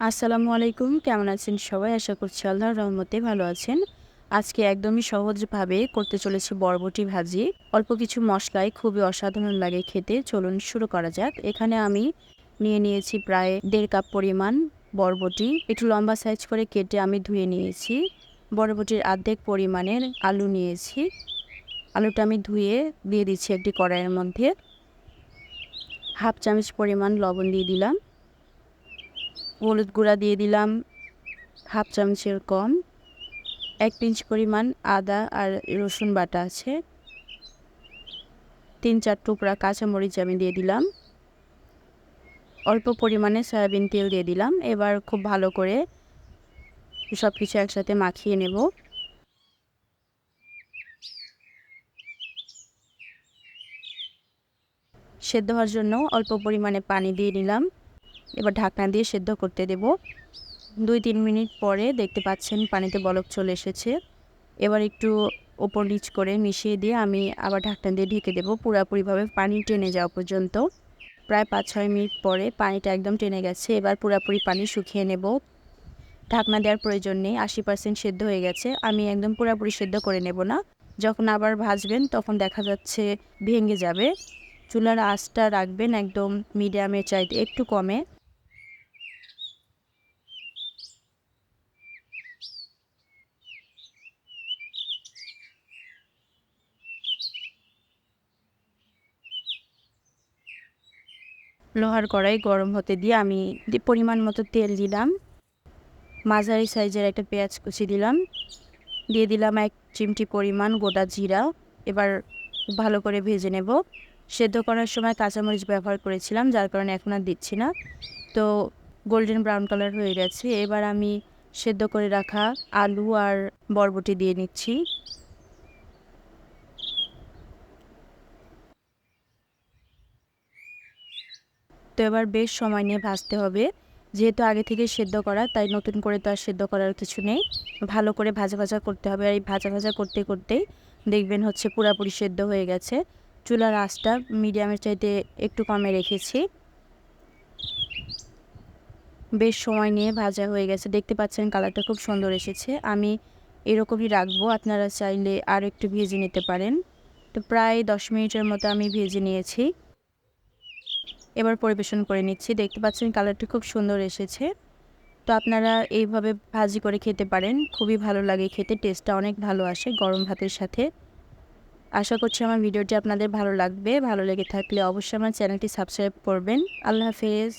আসসালামু আলাইকুম, কেমন আছেন সবাই? আশা করছি আল্লাহর রহমতে ভালো আছেন। আজকে একদমই সহজভাবে করতে চলেছি বরবটি ভাজি। অল্প কিছু মশলায় খুবই অসাধারণ লাগে খেতে। চলুন শুরু করা যাক। এখানে আমি নিয়ে নিয়েছি প্রায় দেড় কাপ পরিমাণ বরবটি। একটু লম্বা সাইজ করে কেটে আমি ধুয়ে নিয়েছি। বরবটির অর্ধেক পরিমাণের আলু নিয়েছি। আলুটা আমি ধুয়ে দিয়ে দিচ্ছি একটি কড়াইয়ের মধ্যে। হাফ চামচ পরিমাণ লবণ দিয়ে দিলাম। হলুদ গুঁড়া দিয়ে দিলাম হাফ চামচের কম। এক পিঞ্চ পরিমাণ আদা আর রসুন বাটা আছে। তিন চার টুকরা কাঁচামরিচ আমি দিয়ে দিলাম। অল্প পরিমাণে সয়াবিন তেল দিয়ে দিলাম। এবার খুব ভালো করে সব কিছু একসাথে মাখিয়ে নেব। সেদ্ধ হওয়ার জন্য অল্প পরিমাণে পানি দিয়ে নিলাম এবার ঢাকনা দিয়ে সেদ্ধ করতে দেব। দুই তিন মিনিট পরে দেখতে পাচ্ছেন পানিতে বলক চলে এসেছে। এবার একটু ওপর নিচ করে মিশিয়ে দিয়ে আমি আবার ঢাকনা দিয়ে ঢেকে দেবো। পুরাপুরিভাবে পানি টেনে যাওয়া পর্যন্ত। প্রায় পাঁচ ছয় মিনিট পরে পানিটা একদম টেনে গেছে। এবার পুরাপুরি পানি শুকিয়ে নেব। ঢাকনা দেওয়ার প্রয়োজন নেই। আশি পার্সেন্ট সেদ্ধ হয়ে গেছে। আমি একদম পুরাপুরি সেদ্ধ করে নেব না। যখন আবার ভাজবেন তখন দেখা যাচ্ছে ভেঙে যাবে। চুলার আঁচটা রাখবেন একদম মিডিয়ামের চাইতে একটু কমে। লোহার কড়াই গরম হতে দিয়ে আমি পরিমাণ মতো তেল দিলাম। মাঝারি সাইজের একটা পেঁয়াজ কুচি দিলাম। দিয়ে দিলাম এক চিমটি পরিমাণ গোটা জিরা। এবার ভালো করে ভেজে নেব। সেদ্ধ করার সময় কাঁচামরিচ ব্যবহার করেছিলাম, যার কারণে এখন আর দিচ্ছি না। তো গোল্ডেন ব্রাউন কালার হয়ে গেছে। এবার আমি সেদ্ধ করে রাখা আলু আর বরবটি দিয়ে নিচ্ছি। তো এবার বেশ সময় নিয়ে ভাজতে হবে। যেহেতু আগে থেকে সেদ্ধ করা, তাই নতুন করে তো আর সেদ্ধ করার কিছু নেই। ভালো করে ভাজা ভাজা করতে হবে। আর এই ভাজা ভাজা করতে করতেই দেখবেন হচ্ছে পুরাপুরি সেদ্ধ হয়ে গেছে। চুলার আঁচটা মিডিয়ামের চাইতে একটু কমে রেখেছি। বেশ সময় নিয়ে ভাজা হয়ে গেছে। দেখতে পাচ্ছেন কালারটা খুব সুন্দর এসেছে। আমি এরকমই রাখব। আপনারা চাইলে আর একটু ভেজে নিতে পারেন। তো প্রায় দশ মিনিটের মতো আমি ভেজে নিয়েছি। এবার পরিবেশন করে নিচ্ছি। দেখতে পাচ্ছেন কালারটি খুব সুন্দর এসেছে। তো আপনারা এইভাবে ভাজি করে খেতে পারেন। খুবই ভালো লাগে খেতে, টেস্টটা অনেক ভালো আসে গরম ভাতের সাথে। আশা করছি আমার ভিডিওটি আপনাদের ভালো লাগবে। ভালো লেগে থাকলে অবশ্যই আমার চ্যানেলটি সাবস্ক্রাইব করবেন। আল্লাহ হাফেজ।